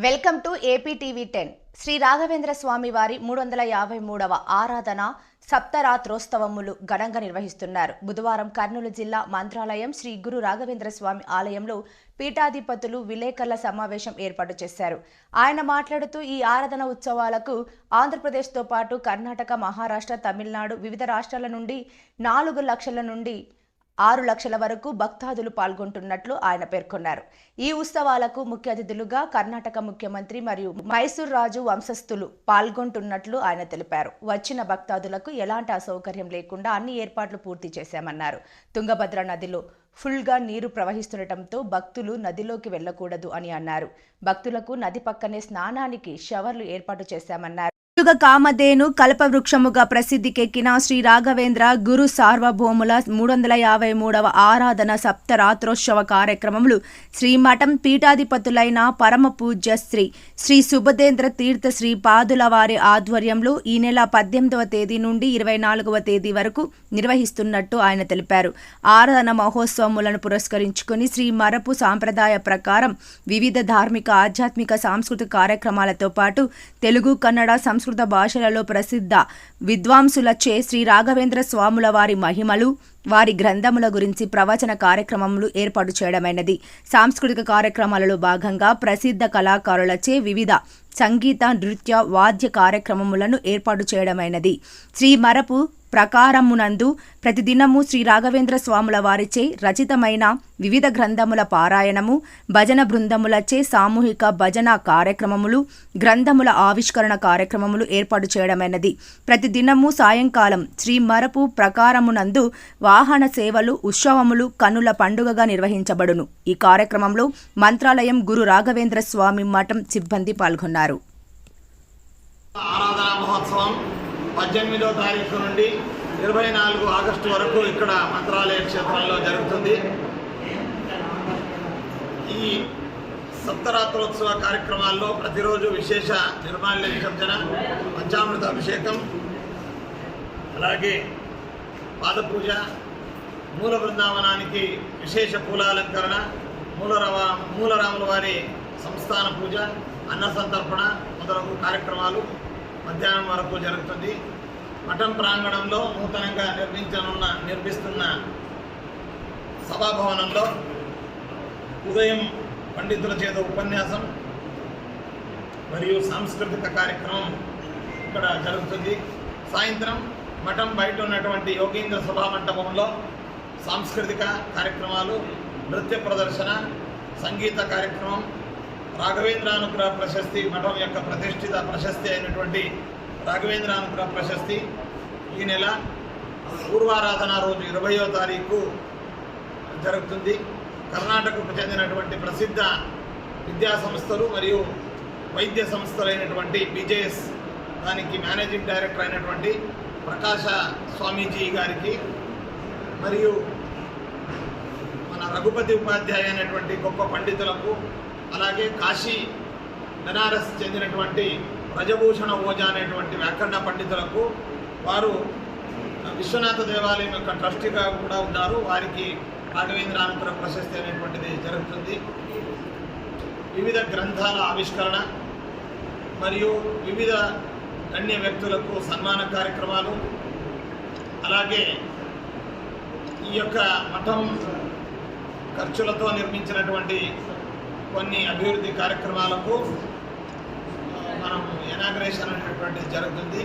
Welcome to AP TV ten Shri Raghavendra Swami వారి మూడు వందల యాభై మూడవ ఆరాధన సప్తరాత్రోత్సవములు ఘనంగా నిర్వహిస్తున్నారు. బుధవారం కర్నూలు జిల్లా మంత్రాలయం శ్రీ గురు రాఘవేంద్ర స్వామి ఆలయంలో పీఠాధిపతులు విలేకరుల సమావేశం ఏర్పాటు చేశారు. ఆయన మాట్లాడుతూ ఈ ఆరాధన ఉత్సవాలకు ఆంధ్రప్రదేశ్తో పాటు కర్ణాటక మహారాష్ట్ర తమిళనాడు వివిధ రాష్ట్రాల నుండి నాలుగు లక్షల నుండి ఆరు లక్షల వరకు భక్తాదులు పాల్గొంటున్నట్లు ఆయన పేర్కొన్నారు. ఈ ఉత్సవాలకు ముఖ్య అతిథులుగా కర్ణాటక ముఖ్యమంత్రి మరియు మైసూర్ రాజు వంశస్థులు పాల్గొంటున్నట్లు ఆయన తెలిపారు. వచ్చిన భక్తాదులకు ఎలాంటి అసౌకర్యం లేకుండా అన్ని ఏర్పాట్లు పూర్తి చేశామన్నారు. తుంగభద్ర నదిలో ఫుల్గా నీరు ప్రవహిస్తుండటంతో భక్తులు నదిలోకి వెళ్ళకూడదు అని అన్నారు. భక్తులకు నది పక్కనే స్నానానికి షవర్లు ఏర్పాటు చేశామన్నారు. యుగ కామధేను కల్పవృక్షముగా ప్రసిద్ధికెక్కిన శ్రీ రాఘవేంద్ర గురు సార్వభౌముల మూడు వందల యాభై మూడవ ఆరాధన సప్తరాత్రోత్సవ కార్యక్రమములు శ్రీమఠం పీఠాధిపతులైన పరమ పూజ్య శ్రీ శ్రీ సుభదేంద్ర తీర్థ శ్రీ పాదుల వారి ఆధ్వర్యంలో ఈ నెల పద్దెనిమిదవ తేదీ నుండి ఇరవై నాలుగవ తేదీ వరకు నిర్వహిస్తున్నట్టు ఆయన తెలిపారు. ఆరాధన మహోత్సవములను పురస్కరించుకుని శ్రీ మరపు సాంప్రదాయ ప్రకారం వివిధ ధార్మిక ఆధ్యాత్మిక సాంస్కృతిక కార్యక్రమాలతో పాటు తెలుగు కన్నడ సంస్కృతి సంస్కృత భాషలలో ప్రసిద్ధ విద్వాంసులచే శ్రీ రాఘవేంద్ర స్వాముల వారి మహిమలు వారి గ్రంథముల గురించి ప్రవచన కార్యక్రమములు ఏర్పాటు చేయడమైనది. సాంస్కృతిక కార్యక్రమాలలో భాగంగా ప్రసిద్ధ కళాకారులచే వివిధ సంగీత నృత్య వాద్య కార్యక్రమములను ఏర్పాటు చేయడమైనది. శ్రీ మరపు ప్రకారమునందు ప్రతిదినము శ్రీ రాఘవేంద్ర స్వాముల వారిచే రచితమైన వివిధ గ్రంథముల పారాయణము భజన బృందములచే సామూహిక భజన కార్యక్రమములు గ్రంథముల ఆవిష్కరణ కార్యక్రమములు ఏర్పాటు చేయడమైనది. ప్రతిదినము సాయంకాలం శ్రీ మరపు ప్రకారమునందు వాహన సేవలు ఉత్సవములు కన్నుల పండుగగా నిర్వహించబడును. ఈ కార్యక్రమంలో మంత్రాలయం గురు రాఘవేంద్ర స్వామి మఠం సిబ్బంది పాల్గొన్నారు. ఆరాధన మహోత్సవం పద్దెనిమిదో తారీఖు నుండి ఇరవై నాలుగు ఆగస్టు వరకు ఇక్కడ మంత్రాలయ క్షేత్రంలో జరుగుతుంది. ఈ సప్తరాత్రోత్సవ కార్యక్రమాల్లో ప్రతిరోజు విశేష నిర్మాల్య విసర్జన పంచామృత అభిషేకం అలాగే పాదపూజ మూల బృందావనానికి విశేష పూలాలంకరణ మూలరవ మూలరాముల వారి సంస్థాన పూజ అన్న సంతర్పణ మొదలగు కార్యక్రమాలు మధ్యాహ్నం వరకు జరుగుతుంది. మఠం ప్రాంగణంలో నూతనంగా నిర్మించనున్న నిర్మిస్తున్న సభాభవనంలో ఉదయం పండితుల చేత ఉపన్యాసం మరియు సాంస్కృతిక కార్యక్రమం ఇక్కడ జరుగుతుంది. సాయంత్రం మఠం బయట ఉన్నటువంటి యోగేంద్ర సభా మంటపంలో సాంస్కృతిక కార్యక్రమాలు నృత్య ప్రదర్శన సంగీత కార్యక్రమం రాఘవేంద్రానుగ్రహ ప్రశస్తి మఠం యొక్క ప్రతిష్ఠిత ప్రశస్తి అయినటువంటి రాఘవేంద్రానుగ్రహ ప్రశస్తి. ఈ నెల పూర్వారాధన రోజు ఇరవయో తారీఖు జరుగుతుంది. కర్ణాటకకు చెందినటువంటి ప్రసిద్ధ విద్యా సంస్థలు మరియు వైద్య సంస్థలైనటువంటి బీజేఎస్ దానికి మేనేజింగ్ డైరెక్టర్ అయినటువంటి ప్రకాశ స్వామీజీ గారికి మరియు మన రఘుపతి ఉపాధ్యాయ అయినటువంటి గొప్ప పండితులకు అలాగే కాశీ బెనారస్ చెందినటువంటి బ్రజభూషణ ఓజా అనేటువంటి వ్యాకరణ పండితులకు వారు విశ్వనాథ దేవాలయం యొక్క ట్రస్టీగా కూడా ఉన్నారు. వారికి రాఘవేంద్రానంతర ప్రశస్తి అనేటువంటిది జరుగుతుంది. వివిధ గ్రంథాల ఆవిష్కరణ మరియు వివిధ గణ్య వ్యక్తులకు సన్మాన కార్యక్రమాలు. అలాగే ఈ యొక్క మఠం ఖర్చులతో నిర్మించినటువంటి కొన్ని అభివృద్ధి కార్యక్రమాలకు మనం ఎనాగ్రేషన్ అనేటువంటిది జరుగుతుంది.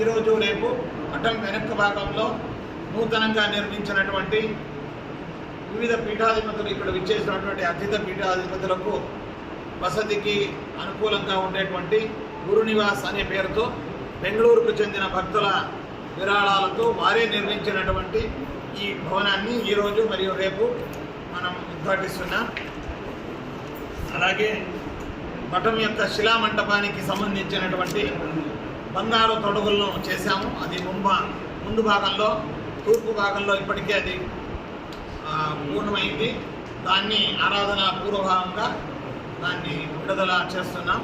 ఈరోజు రేపు మఠం వెనక భాగంలో నూతనంగా నిర్మించినటువంటి వివిధ పీఠాధిపతులు ఇక్కడ విచ్చేసినటువంటి అతిథ పీఠాధిపతులకు వసతికి అనుకూలంగా ఉండేటువంటి గురునివాస్ అనే పేరుతో బెంగళూరుకు చెందిన భక్తుల విరాళాలతో వారే నిర్మించినటువంటి ఈ భవనాన్ని ఈరోజు మరియు రేపు మనం ఉద్ఘాటిస్తున్నాం. అలాగే మఠం యొక్క శిలామంటపానికి సంబంధించినటువంటి బంగారు తొడుగులను చేశాము. అది ముంబా ముందు భాగంలో తూర్పు భాగంలో ఇప్పటికే అది పూర్ణమైంది. దాన్ని ఆరాధన పూర్వభాగంగా దాన్ని విడుదల చేస్తున్నాం.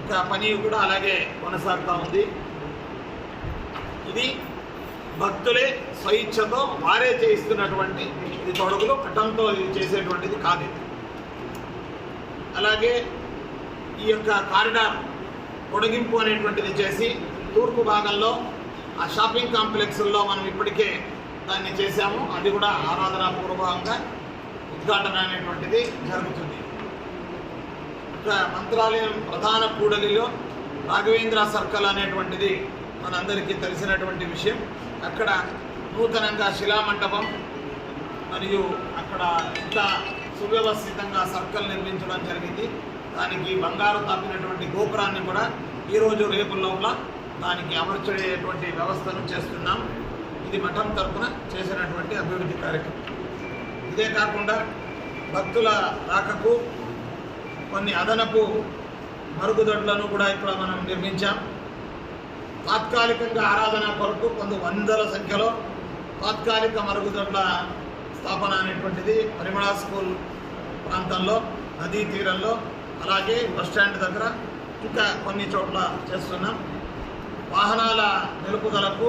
ఇంకా పని కూడా అలాగే కొనసాగుతూ ఉంది. ఇది భక్తులే స్వయిచ్ఛతో వారే చేయిస్తున్నటువంటి ఇది తొడుగులు పట్టంతో ఇది చేసేటువంటిది కాదు అలాగే ఈ యొక్క కారిడార్ పొడిగింపు అనేటువంటిది చేసి తూర్పు భాగంలో ఆ షాపింగ్ కాంప్లెక్స్లో మనం ఇప్పటికే దాన్ని చేశాము. అది కూడా ఆరాధన పూర్వకంగా ఉద్ఘాటన అనేటువంటిది జరుగుతుంది. మంత్రాలయం ప్రధాన కూడలిలో రాఘవేంద్ర సర్కిల్ అనేటువంటిది మనందరికీ తెలిసినటువంటి విషయం. అక్కడ నూతనంగా శిలామంటపం మరియు అక్కడ ఇంకా సువ్యవస్థితంగా సర్కిల్ నిర్మించడం జరిగింది. దానికి బంగారు తప్పినటువంటి గోపురాన్ని కూడా ఈరోజు రేపు లోపల దానికి అమర్చేటువంటి వ్యవస్థను చేస్తున్నాం. ఇది మఠం తరపున చేసినటువంటి అభివృద్ధి కార్యక్రమం. ఇదే కాకుండా భక్తుల రాకకు కొన్ని అదనపు మరుగుదొడ్లను కూడా ఇక్కడ మనం నిర్మించాం. తాత్కాలికంగా ఆరాధన కొరకు కొంత వందల సంఖ్యలో తాత్కాలిక మరుగుదొడ్ల స్థాపన అనేటువంటిది పరిమళ స్కూల్ ప్రాంతంలో నదీ తీరంలో అలాగే బస్ స్టాండ్ దగ్గర ఇంకా కొన్ని చోట్ల చేస్తున్నాం. వాహనాల నిలుపుదలకు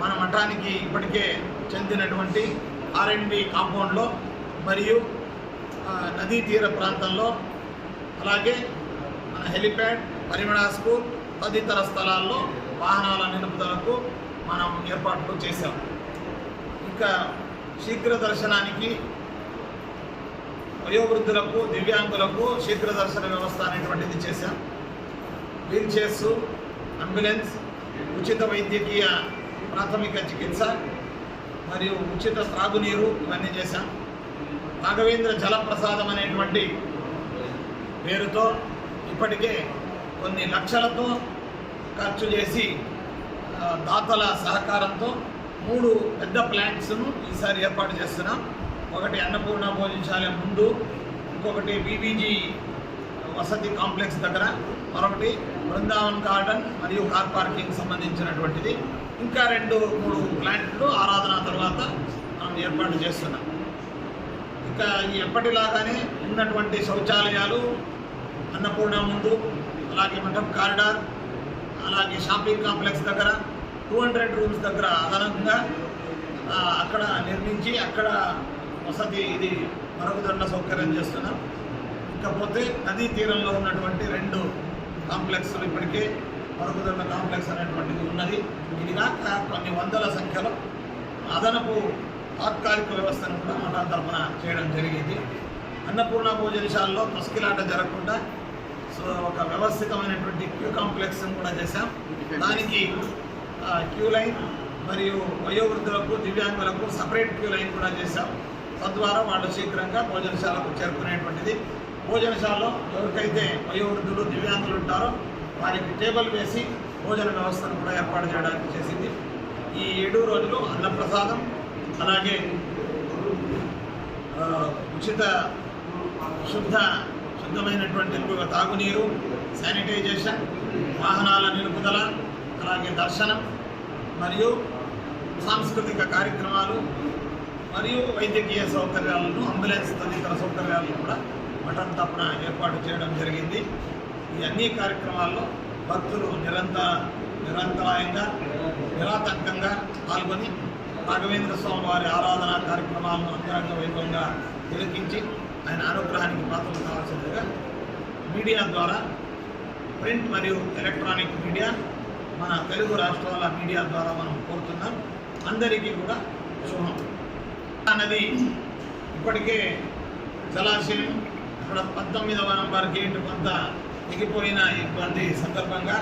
మన మఠానికి ఇప్పటికే చెందినటువంటి ఆర్ఎండ్బి కాంపౌండ్లో మరియు నదీ తీర ప్రాంతంలో అలాగే మన హెలిప్యాడ్ పరిమళ స్కూల్ తదితర స్థలాల్లో వాహనాల నిలుపుదలకు మనం ఏర్పాట్లు చేశాం. ఇంకా శీఘ్ర దర్శనానికి వయోవృద్ధులకు దివ్యాంగులకు శీఘ్ర దర్శన వ్యవస్థ అనేటువంటిది చేశాం. వీల్ చైర్స్ అంబులెన్స్ ఉచిత వైద్యకీయ ప్రాథమిక చికిత్స మరియు ఉచిత త్రాగునీరు ఇవన్నీ చేశాం. రాఘవేంద్ర జలప్రసాదం అనేటువంటి పేరుతో ఇప్పటికే కొన్ని లక్షలతో ఖర్చు చేసి దాతల సహకారంతో మూడు పెద్ద ప్లాంట్స్ను ఈసారి ఏర్పాటు చేస్తున్నాం. ఒకటి అన్నపూర్ణ భోజనశాల ముందు ఇంకొకటి బీబీజీ వసతి కాంప్లెక్స్ దగ్గర మరొకటి బృందావన్ గార్డెన్ మరియు కార్ పార్కింగ్ సంబంధించినటువంటిది. ఇంకా రెండు మూడు ప్లాంట్లు ఆరాధన తర్వాత మనం ఏర్పాటు చేస్తున్నాం. ఇంకా ఎప్పటిలాగానే ఉన్నటువంటి శౌచాలయాలు అన్నపూర్ణ ముందు అలాగే మఠం కారిడార్ అలాగే షాపింగ్ కాంప్లెక్స్ దగ్గర టూ హండ్రెడ్ రూమ్స్ దగ్గర అదనంగా అక్కడ నిర్మించి అక్కడ వసతి ఇది మరుగుదొడ్ల సౌకర్యం చేస్తున్నాం. ఇకపోతే నదీ తీరంలో ఉన్నటువంటి రెండు కాంప్లెక్స్లు ఇప్పటికే మరుగుదొడ్ల కాంప్లెక్స్ అనేటువంటిది ఉన్నది. ఇది కాక కొన్ని వందల సంఖ్యలో అదనపు తాత్కాలిక వ్యవస్థను కూడా మన తరఫున చేయడం జరిగింది. అన్నపూర్ణ భోజనశాలలో తస్కిలాట జరగకుండా సో ఒక వ్యవస్థితమైనటువంటి క్యూ కాంప్లెక్స్ కూడా చేశాం. దానికి క్యూ లైన్ మరియు వయోవృద్ధులకు దివ్యాంగులకు సపరేట్ క్యూ లైన్ కూడా చేశాం. తద్వారా వాళ్ళు శీఘ్రంగా భోజనశాలకు చేరుకునేటువంటిది. భోజనశాలలో ఎవరికైతే వయోవృద్ధులు దివ్యాంగులు ఉంటారో వారికి టేబుల్ వేసి భోజన వ్యవస్థను కూడా ఏర్పాటు చేయడానికి చేసింది. ఈ ఏడు రోజులు అన్నప్రసాదం అలాగే ఉచిత శుద్ధ శుద్ధమైనటువంటి తాగునీరు శానిటైజేషన్ వాహనాల నిలుపుదల అలాగే దర్శనం మరియు సాంస్కృతిక కార్యక్రమాలు మరియు వైద్యకీయ సౌకర్యాలను అంబులెన్స్ తదితర సౌకర్యాలను కూడా మఠం తప్పున ఏర్పాటు చేయడం జరిగింది. ఈ అన్ని కార్యక్రమాల్లో భక్తులు నిరంతర నిరంతరాయంగా నిరాతంకంగా పాల్గొని రాఘవేంద్ర స్వామి వారి ఆరాధన కార్యక్రమాలను అంతరంగ వైభవంగా తిలకించి ఆయన అనుగ్రహానికి పాత్ర కావాల్సిందిగా మీడియా ద్వారా ప్రింట్ మరియు ఎలక్ట్రానిక్ మీడియా మన తెలుగు రాష్ట్రాల మీడియా ద్వారా మనం కోరుతున్నాం అందరికీ కూడా శుభం. అన్నది ఇప్పటికే జలాశయం ఇక్కడ పంతొమ్మిదవ నంబర్ గేటు కొంత ఎగిపోయిన ఇబ్బంది సందర్భంగా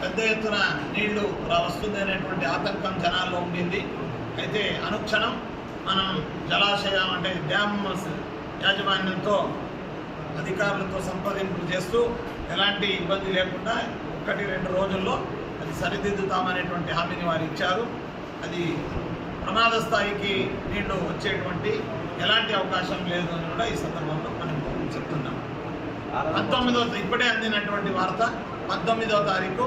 పెద్ద ఎత్తున నీళ్ళు రా- వస్తుంది అనేటువంటి ఆతంకం జనాల్లో ఉండింది. అయితే అనుక్షణం మనం జలాశయం అంటే డ్యామ్ యాజమాన్యంతో అధికారులతో సంప్రదింపులు చేస్తూ ఎలాంటి ఇబ్బంది లేకుండా ఒకటి రెండు రోజుల్లో అది సరిదిద్దుతామనేటువంటి హామీని వారు ఇచ్చారు. అది ప్రమాద స్థాయికి నీళ్ళు వచ్చేటువంటి ఎలాంటి అవకాశం లేదు అని కూడా ఈ సందర్భంలో మనం చెప్తున్నాం. పంతొమ్మిదో ఇప్పుడే అందినటువంటి వార్త పంతొమ్మిదవ తారీఖు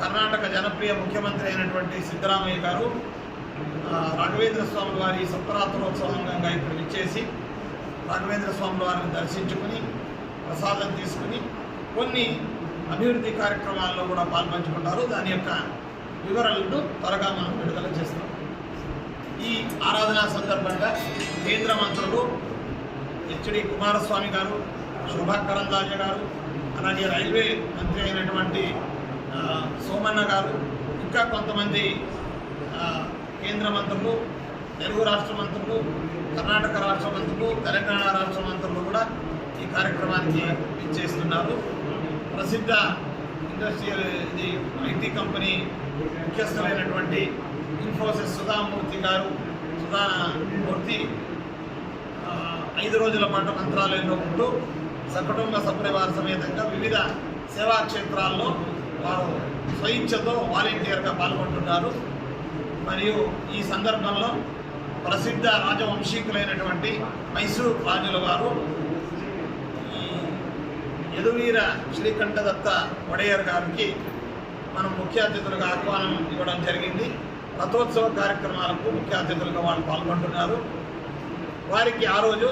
కర్ణాటక జనప్రియ ముఖ్యమంత్రి అయినటువంటి సిద్ధరామయ్య గారు రాఘవేంద్ర స్వామి వారి సప్తరాత్రోత్సవంగా ఇక్కడ విచ్చేసి రాఘవేంద్ర స్వామి వారిని దర్శించుకుని ప్రసాదం తీసుకుని కొన్ని అభివృద్ధి కార్యక్రమాల్లో కూడా పాల్పంచుకుంటారు. దాని యొక్క వివరాలను త్వరగా మనం విడుదల చేస్తాం. ఈ ఆరాధన సందర్భంగా కేంద్ర మంత్రులు హెచ్డి కుమారస్వామి గారు శోభా కరందాజ గారు అలాగే రైల్వే మంత్రి అయినటువంటి సోమన్న గారు ఇంకా కొంతమంది కేంద్ర మంత్రులు తెలుగు రాష్ట్ర మంత్రులు కర్ణాటక రాష్ట్ర మంత్రులు తెలంగాణ రాష్ట్ర మంత్రులు కూడా ఈ కార్యక్రమానికి ఇచ్చేస్తున్నారు ప్రసిద్ధ ఇండస్ట్రియల్ ఇది ఐటీ కంపెనీ ముఖ్యస్థులైనటువంటి ఇన్ఫోసిస్ సుధామూర్తి గారు సుధామూర్తి ఐదు రోజుల పాటు మంత్రాలయంలో ఉంటూ సకుటుంబ సపరివార సమేతంగా వివిధ సేవా క్షేత్రాల్లో వారు స్వయిచ్ఛతో వాలంటీర్గా పాల్గొంటున్నారు. మరియు ఈ సందర్భంలో ప్రసిద్ధ రాజవంశీకులైనటువంటి మైసూర్ రాజుల వారు యదువీర శ్రీకంఠదత్త వడేయర్ గారికి మనం ముఖ్య అతిథులుగా ఆహ్వానం ఇవ్వడం జరిగింది. రథోత్సవ కార్యక్రమాలకు ముఖ్య అతిథులుగా వాళ్ళు పాల్గొంటున్నారు. వారికి ఆ రోజు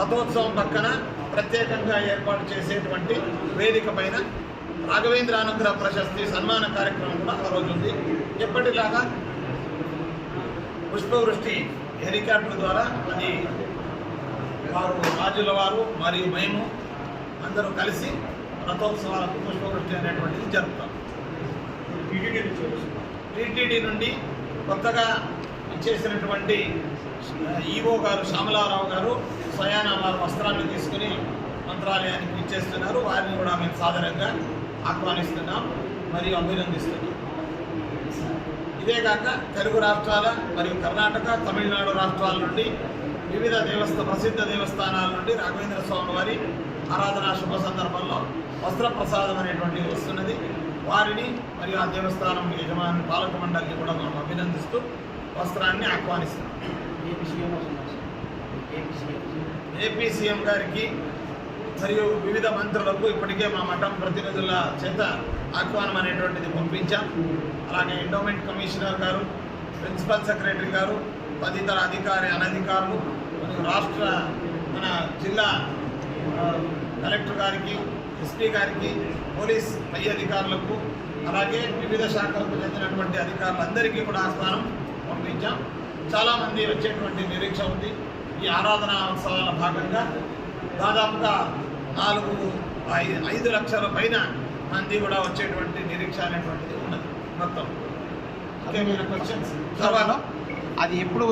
రథోత్సవం పక్కన ప్రత్యేకంగా ఏర్పాటు చేసేటువంటి వేదిక పైన రాఘవేంద్ర అనుగ్రహ ప్రశస్తి సన్మాన కార్యక్రమం కూడా ఆ రోజు ఉంది. ఎప్పటిలాగా పుష్పవృష్టి హెలికాప్టర్ ద్వారా అది వారు రాజుల వారు మరియు మేము అందరూ కలిసి రథోత్సవాలకు పుష్పవృష్టి అనేటువంటిది జరుపుతాం. టీటీడీ నుండి కొత్తగా ఇచ్చేసినటువంటి ఈవో గారు శ్యామలారావు గారు స్వయాన వారు వస్త్రాన్ని తీసుకుని మంత్రాలయానికి ఇచ్చేస్తున్నారు వారిని కూడా మేము సాధారణంగా ఆహ్వానిస్తున్నాం మరియు అభినందిస్తున్నాం. ఇదే కాక తెలుగు రాష్ట్రాల మరియు కర్ణాటక తమిళనాడు రాష్ట్రాల నుండి వివిధ దేవస్థ ప్రసిద్ధ దేవస్థానాల నుండి రాఘవేంద్ర స్వామి వారి ఆరాధన శుభ సందర్భంలో వస్త్ర ప్రసాదం అనేటువంటిది వస్తున్నది. వారిని మరియు ఆ దేవస్థానం యజమాని పాలక మండలిని కూడా మనం అభినందిస్తూ వస్త్రాన్ని ఆహ్వానిస్తున్నాం. ఏపీ సీఎం గారికి మరియు వివిధ మంత్రులకు ఇప్పటికే మా మఠం ప్రతినిధుల చేత ఆహ్వానం అనేటువంటిది పంపించాం. అలాగే ఎండోమెంట్ కమిషనర్ గారు ప్రిన్సిపల్ సెక్రటరీ గారు తదితర అధికారి అనధికారులు మరియు రాష్ట్ర మన జిల్లా కలెక్టర్ గారికి ఎస్పీ గారికి పోలీస్ పై అధికారులకు అలాగే వివిధ శాఖలకు చెందినటువంటి అధికారులందరికీ కూడా ఆహ్వానం పంపించాం. చాలామంది వచ్చేటువంటి నిరీక్ష ఉంది. ఈ ఆరాధనా ఉత్సవాల భాగంగా దాదాపుగా నాలుగు ఐదు లక్షల పైన మంది కూడా వచ్చేటువంటి నిరీక్ష అనేటువంటిది ఉన్నది మొత్తం. ఇంకేమైనా క్వశ్చన్స్? తర్వాత అది ఎప్పుడు?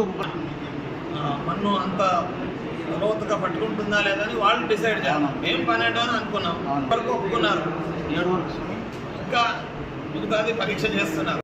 మన్ను అంత లోతుగా పట్టుకుంటుందా లేదని వాళ్ళు డిసైడ్ చేయాలి. మేము పన్నెండు అని అనుకున్నాం. వరకు ఒప్పుకున్నారు. ఏడు వరకు. ఇంకా మిగతాది పరీక్ష చేస్తున్నారు.